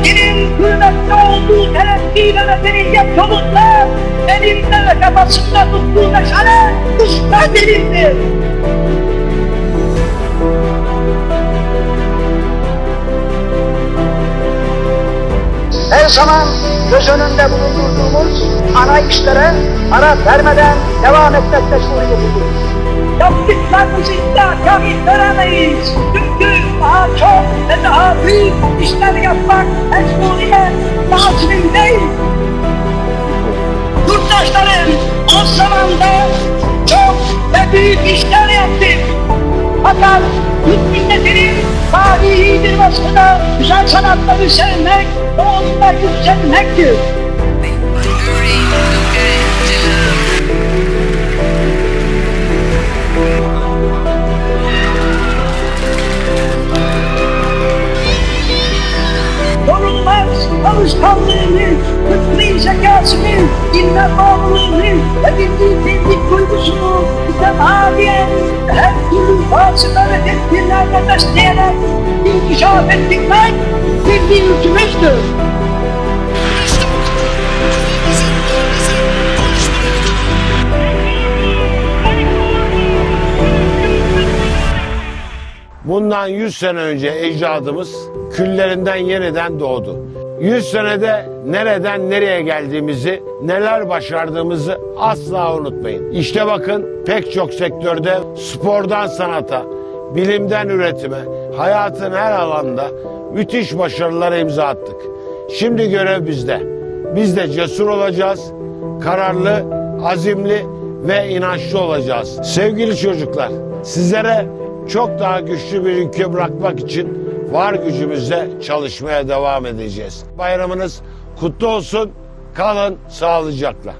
Milletinin hürmetli olduğu terakkiyle ve beriyet yolunda elinde ve kafasında tuttuğu meşale usta delildir. Her zaman göz önünde bulundurduğumuz ana işlere ara vermeden devam etmek mecburiyetindeyiz. Yaptıklarımızı iddiakâr göremeyiz. Çünkü daha çok ve daha Türk milletinin tarihi bir vasfı da güzel sanatları sevmek ve onunla yükselmektir. Yorulmaz alışkanlığını, fıtri zekasını, dinle bağlılığını ve bildiği bildik duygusunu mütemadiyen her türlü vasıta ve tedbirlerle besleyerek inkişaf ettirmek bir yürütümüzdür. Bundan 100 sene önce ecdadımız küllerinden yeniden doğdu. 100 senede nereden nereye geldiğimizi, neler başardığımızı asla unutmayın. İşte bakın pek çok sektörde spordan sanata, bilimden üretime, hayatın her alanda müthiş başarılara imza attık. Şimdi görev bizde. Biz de cesur olacağız, kararlı, azimli ve inançlı olacağız. Sevgili çocuklar, sizlere çok daha güçlü bir ülke bırakmak için var gücümüzle çalışmaya devam edeceğiz. Bayramınız kutlu olsun. Kalın sağlıcakla.